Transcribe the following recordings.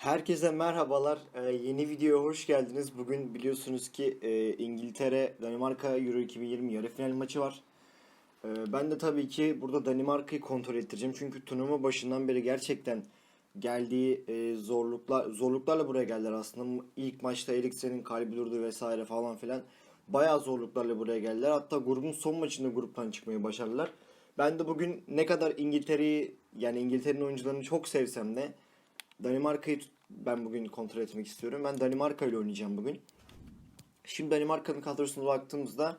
Herkese merhabalar. Ee, yeni videoya hoş geldiniz. Bugün biliyorsunuz ki e, İngiltere Danimarka Euro 2020 yarı final maçı var. Ee, ben de tabii ki burada Danimarka'yı kontrol ettireceğim. Çünkü turnuva başından beri gerçekten geldiği e, zorluklar zorluklarla buraya geldiler aslında. İlk maçta Eriksen'in kalbi durdu vesaire falan filan. Bayağı zorluklarla buraya geldiler. Hatta grubun son maçında gruptan çıkmayı başardılar. Ben de bugün ne kadar İngiltere'yi yani İngiltere'nin oyuncularını çok sevsem de Danimarka'yı ben bugün kontrol etmek istiyorum. Ben Danimarka ile oynayacağım bugün. Şimdi Danimarka'nın kadrosuna baktığımızda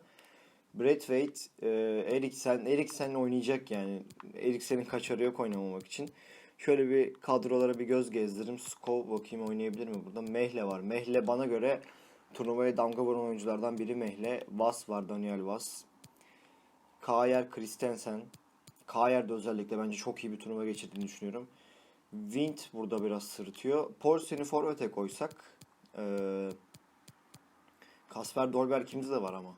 Braithwaite, e, Eriksen, Eriksen oynayacak yani. Eriksen'in kaçarı yok oynamamak için. Şöyle bir kadrolara bir göz gezdiririm. Skov bakayım oynayabilir mi burada? Mehle var. Mehle bana göre turnuvaya damga vuran oyunculardan biri Mehle. Vas var Daniel Vas. Kayer Christensen. Kayer de özellikle bence çok iyi bir turnuva geçirdiğini düşünüyorum. Wind burada biraz sırıtıyor. Poulsen'i forvete koysak. Eee Kasper Dolberg de var ama.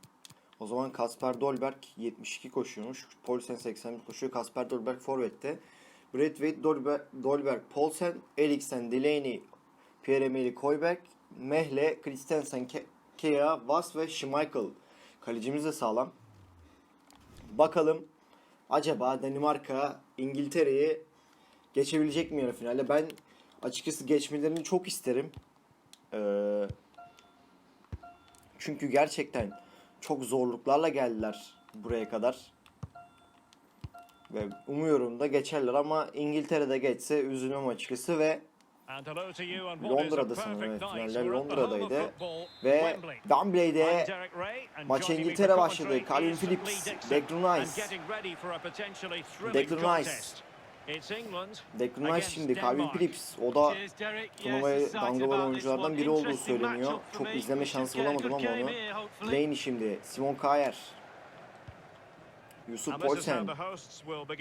O zaman Kasper Dolberg 72 koşuyormuş. Poulsen 81 koşuyor. Kasper Dolberg forvette. Braithwaite, Dolberg, Dolberg Poulsen, Eriksen, Delaney, Pierre-Emerick Højbjerg, Mehle, Christensen, Ke- Kea, Vas ve Schmeichel. Kalecimiz de sağlam. Bakalım acaba Danimarka İngiltere'yi geçebilecek mi yarı finalde? Ben açıkçası geçmelerini çok isterim. Ee, çünkü gerçekten çok zorluklarla geldiler buraya kadar. Ve umuyorum da geçerler ama İngiltere'de geçse üzülmem açıkçası ve Londra'da sanırım evet, finaller Londra'daydı. ve Wembley'de maça İngiltere başladı. Calvin Phillips, Declan Rice. Declan Rice. Declan Rice şimdi Calvin Phillips o da turnuvaya damga vuran oyunculardan biri olduğu söyleniyor. Çok izleme şansı bulamadım ama onu. Laney şimdi Simon Kayer. Yusuf Poulsen.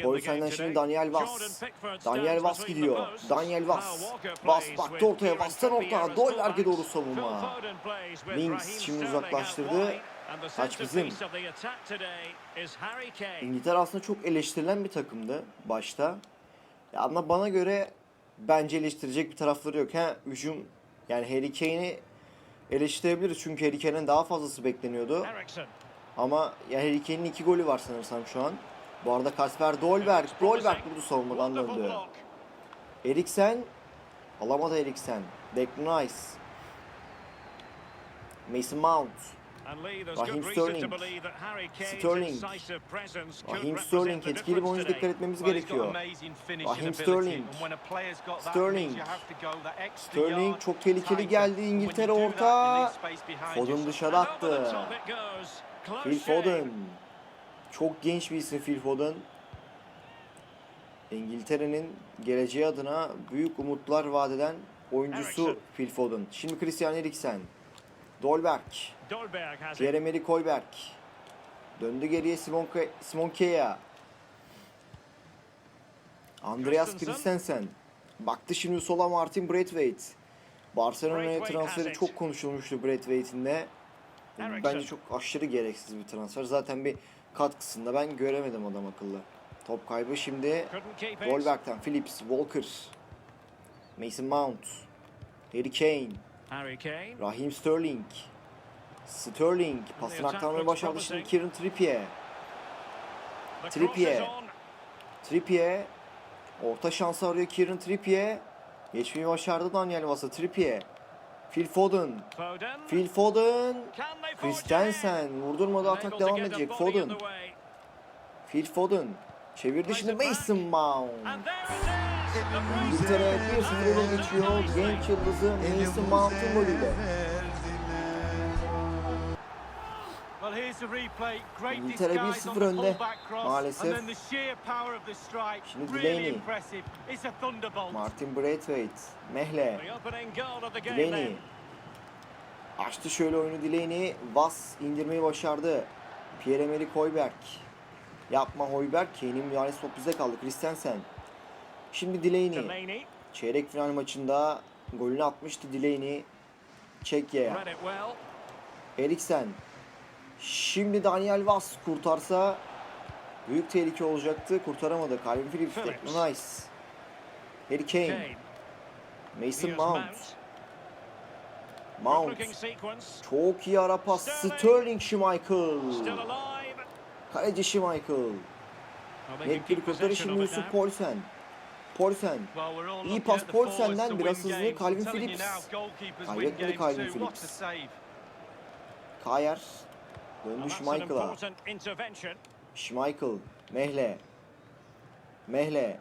Poulsen'den şimdi Daniel Vaz. Daniel Vaz gidiyor. Daniel Vaz. Vaz baktı ortaya. Vaz'tan ortaya. Dolberg'e doğru savunma. Mings şimdi uzaklaştırdı. Taç bizim. İngiltere aslında çok eleştirilen bir takımdı başta. Ya ama bana göre bence eleştirecek bir tarafları yok. Ha hücum yani Harry Kane'i eleştirebiliriz çünkü Harry Kane'in daha fazlası bekleniyordu. Ama ya Harry Kane'in iki golü var sanırsam şu an. Bu arada Kasper Dolberg, Dolberg vurdu savunmadan döndü. Eriksen alamadı Eriksen. Declan Rice. Mason Mount. Raheem Sterling. Sterling. Raheem Sterling etkili bir oyuncu dikkat etmemiz gerekiyor. Raheem Sterling. Sterling. Sterling çok tehlikeli geldi İngiltere orta. Foden dışarı attı. Phil Foden. Çok genç bir isim Phil Foden. İngiltere'nin geleceği adına büyük umutlar vadeden oyuncusu. Phil Foden. Şimdi Christian Eriksen. Dolberg. Pierre-Emerick Højbjerg. Döndü geriye Simon, Simon Kea. Andreas Christensen. Baktı şimdi sola Martin Braithwaite. Barcelona'ya transferi çok konuşulmuştu Braithwaite'in de. Bence çok aşırı gereksiz bir transfer. Zaten bir katkısında ben göremedim adam akıllı. Top kaybı şimdi Dolberg'ten Phillips, Walker, Mason Mount, Harry Kane. Raheem Sterling. Sterling pasını aktarmayı başardı şimdi. Kieran Trippier. Trippier. Trippier orta şansı arıyor Kieran Trippier. Geçmeyi başardı Daniel Vasa Trippier. Phil Foden. Phil Foden. Christensen vurdurmadı atak devam edecek Foden. Phil Foden. Çevirdi şimdi Mason Mount. İngiltere 1-0 öne geçiyor. Genç yıldızı Mason Mount'un golüyle. İngiltere 1-0 önde maalesef. Şimdi Delaney. Martin Braithwaite. Mehle. Delaney. Açtı şöyle oyunu Delaney. Vas indirmeyi başardı. Pierre-Emerick Højbjerg. Yapma Højbjerg. Kane'in müdahalesi top bize kaldı. Christensen. Şimdi Delaney. Çeyrek final maçında golünü atmıştı Delaney. Çekya'ya. Eriksen. Şimdi Daniel Vas kurtarsa büyük tehlike olacaktı. Kurtaramadı. Calvin Phillips, Rice. Harry Kane. Mason Mount. Mount. Çok iyi ara pas. Sterling Schmeichel. Kaleci Schmeichel. Net bir kurtarış Yusuf now. All İyi pas to biraz hızlı. Calvin Phillips. Kaybetmedi Calvin Phillips. Kayer. Döndü Schmeichel'a. Schmeichel. Mehle. Mehle.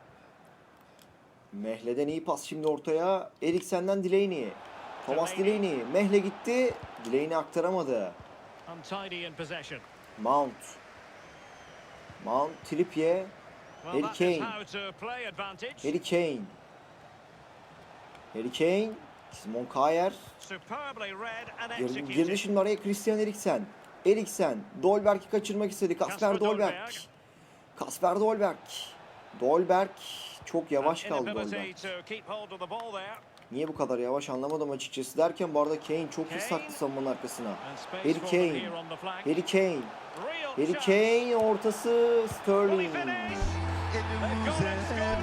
Mehle'den iyi pas şimdi ortaya. Eriksen'den Delaney. Thomas Delaney. Mehle gitti. Delaney aktaramadı. Mount. Mount. Trippier. Harry Kane. Harry Kane. Harry Kane. Simon Kayer. And Girdi, şimdi araya Christian Eriksen. Eriksen. Dolberg'i kaçırmak istedi. Kasper Dolberg. Kasper Dolberg. Dolberg çok yavaş kaldı Dolberg. Niye bu kadar yavaş anlamadım açıkçası derken bu arada Kane çok iyi saklı savunmanın arkasına. Harry Kane. Harry Kane. Harry. Kane ortası Sterling.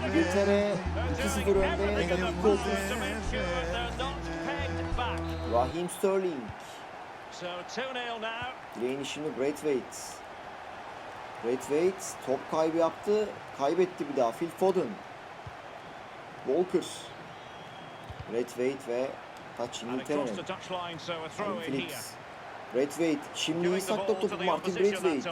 İngiltere They're 2-0 doing önde. everything in Dakika their 30. powers to make sure they're not pegged back. Raheem Sterling. So 2-0 now. Dileğini şimdi Braithwaite. Braithwaite top kaybı yaptı. Kaybetti bir daha. Phil Foden. Walker. Braithwaite ve taç İngiltere'nin. Phillips. Braithwaite. Şimdi to topu Martin Braithwaite.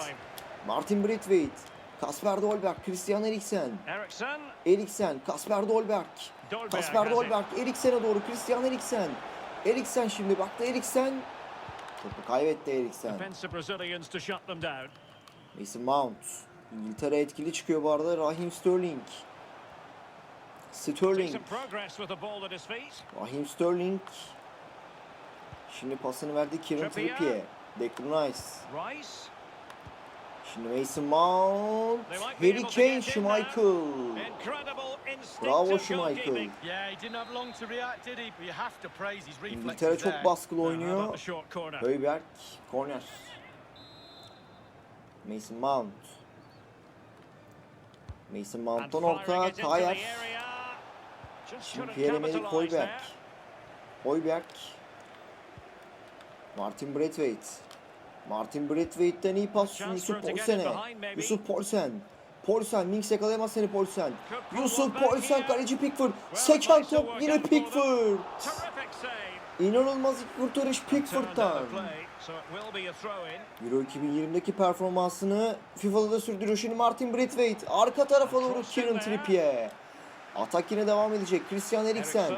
Martin Braithwaite. Kasper Dolberg. Christian Eriksen. Eriksson. Eriksen. Kasper Dolberg. Dolberg Kasper. Dolberg. Eriksen'e doğru. Christian Eriksen. Eriksen şimdi baktı Eriksen. Topu kaybetti Eriksen. Mason Mount. İngiltere etkili çıkıyor bu arada. Raheem Sterling. Sterling. Raheem Sterling. Şimdi pasını verdi Kieran. Trippier. Declan Rice. Rice. Şimdi Mason Mount. Harry Kane, Schmeichel. Bravo Schmeichel. İngiltere çok baskılı oynuyor. Højbjerg. Corner. Mason Mount. Mason Mount'tan orta. Just Şimdi Pierre-Emerick there. Højbjerg. Martin Braithwaite. Martin Braithwaite'den iyi pas Yusuf maybe. Yusuf Poulsen. Poulsen. Minks yakalayamaz seni put Yusuf here. kaleci Pickford. Seken top yine. Pickford. İnanılmaz kurtarış Pickford'dan. Euro 2020'deki performansını FIFA'da da sürdürüyor şimdi Martin Braithwaite. Arka tarafa doğru Kieran Trippier. Atak yine devam edecek. Christian Eriksen.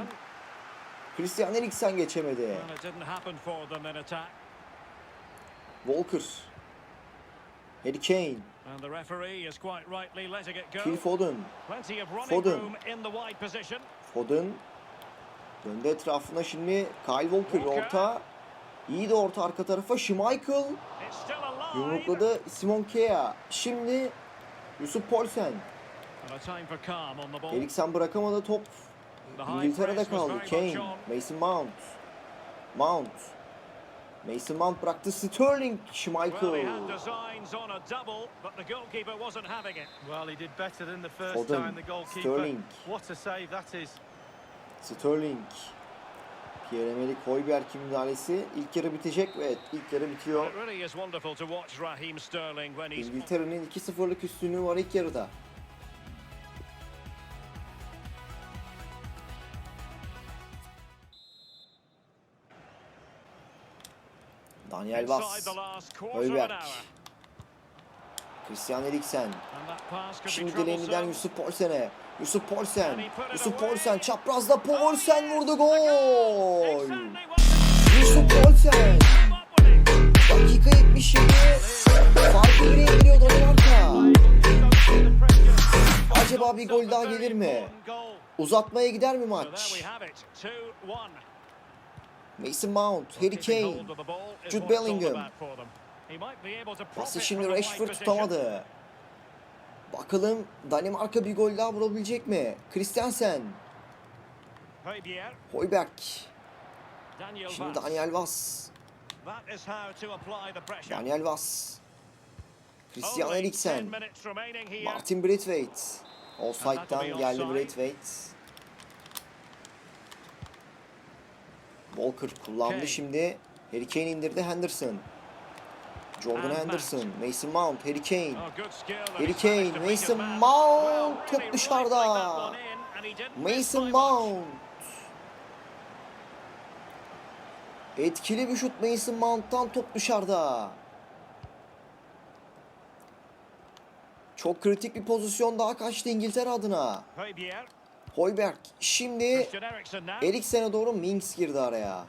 Christian Eriksen geçemedi. Walker. Harry Kane. And the referee is quite rightly letting it go. Phil Foden. Foden. room in the wide position. Foden. Döndü etrafına şimdi Kyle Walker orta. İyi de orta arka tarafa. Schmeichel yumrukladı Simon Kea. Şimdi Yusuf ball. Eriksen bırakamadı top. İngiltere'de kaldı. Kane, on. Mason Mount. Mount. Mason Mount bıraktı. Sterling, Schmeichel. they had designs on a double, but the goalkeeper wasn't having it. Well, he did better than the first Foden, time, the goalkeeper. Sterling. What a save that is. Sterling. Pierre-Emerick Højbjerg müdahalesi. İlk yarı bitecek ve evet, ilk yarı bitiyor. İngiltere'nin 2-0'lık üstünlüğü var ilk yarıda. Daniel Vaz, hour. Christian Eriksen, Şimdi troublesome. Yusuf Poulsen'e. Yusuf it Yusuf away. Poulsen çaprazda Poulsen vurdu gol. Yusuf it. Dakika 77. Farkı bire indiriyor Danimarka. Acaba bir gol daha gelir mi? Uzatmaya gider mi maç? Mason Mount, Harry Kane. Jude Bellingham. Pası şimdi Rashford tutamadı. Bakalım Danimarka bir gol daha vurabilecek mi? Højbjerg. Daniel Şimdi. Daniel Vaz. Daniel Vaz. Christian Only 10 Eriksen. Martin Braithwaite. Offside'dan geldi. Braithwaite. Walker kullandı şimdi. Harry Kane indirdi Henderson. Jordan Henderson, Mason Mount, Harry Kane. Oh, Harry Kane, Mason. Mount, top dışarıda. Mason. Mount. Etkili bir şut Mason Mount'tan top dışarıda. Çok kritik bir pozisyon daha kaçtı İngiltere adına. Hoiberg şimdi. Eriksen'e doğru Minks girdi araya.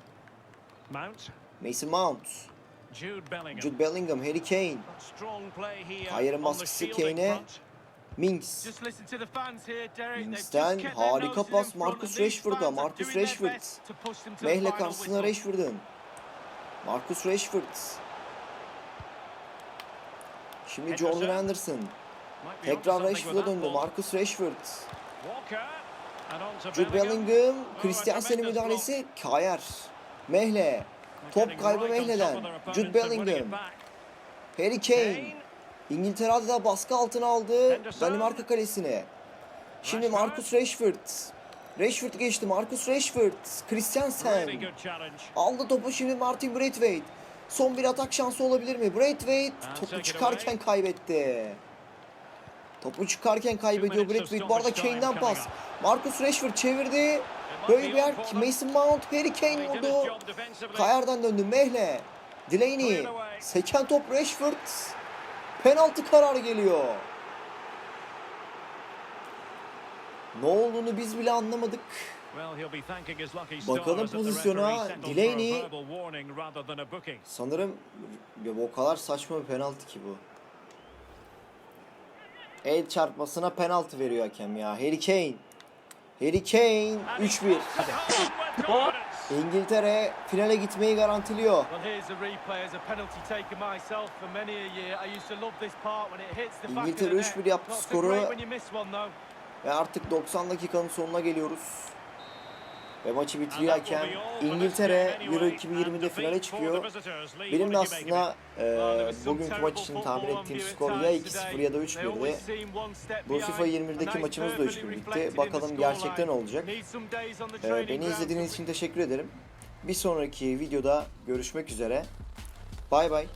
Mason Mount, Jude Bellingham. Jude Bellingham, Harry Kane, the baskısı Kane'e. Minks. Their harika pas Marcus Rashford'a. Marcus Rashford. Mehle karşısına whistle. Rashford'un. Marcus Rashford. Şimdi. Jordan onto Tekrar Rashford'a döndü. Marcus Rashford. Jude Bellingham. Christiansen'in müdahalesi. Kayer. Mehle. Top kaybı Mehle'den. Jude Bellingham. Harry Kane. İngiltere adeta baskı altına aldı. Danimarka kalesine. Şimdi. Marcus Rashford. Rashford geçti. Marcus Rashford. Christiansen. Aldı topu şimdi Martin Braithwaite. Son bir atak şansı olabilir mi? Braithwaite topu çıkarken kaybetti. Topu çıkarken kaybediyor Braithwaite. Bu arada Kane'den pas. Marcus Rashford çevirdi. On Højbjerg. Mason Mount, Harry Kane defensively. Kayardan döndü Mehle. Delaney. Seken top Rashford. Penaltı kararı geliyor. Ne olduğunu biz bile anlamadık. Bakalım pozisyona. Delaney-. Sanırım ya bu o kadar saçma bir penaltı ki bu. El çarpmasına penaltı veriyor hakem ya. Harry Kane. Harry Kane And he 3-1. puts it home with confidence. İngiltere finale gitmeyi garantiliyor. İngiltere the net. 3-1 yaptı skoru. Ve artık 90 dakikanın sonuna geliyoruz. Ve maçı bitiriyor hakem. İngiltere. Euro And 2020'de defeat finale çıkıyor. Benim de aslında e, bugünkü maç için tahmin ettiğim skor ya times 2-0 today. ya da They 3-1'di. always seem one step Bu. FIFA 20'deki A nice maçımız da perfectly 3-1 bitti. Bakalım gerçekten olacak. Training beni izlediğiniz için teşekkür ederim. Bir sonraki videoda görüşmek üzere. Bay bay.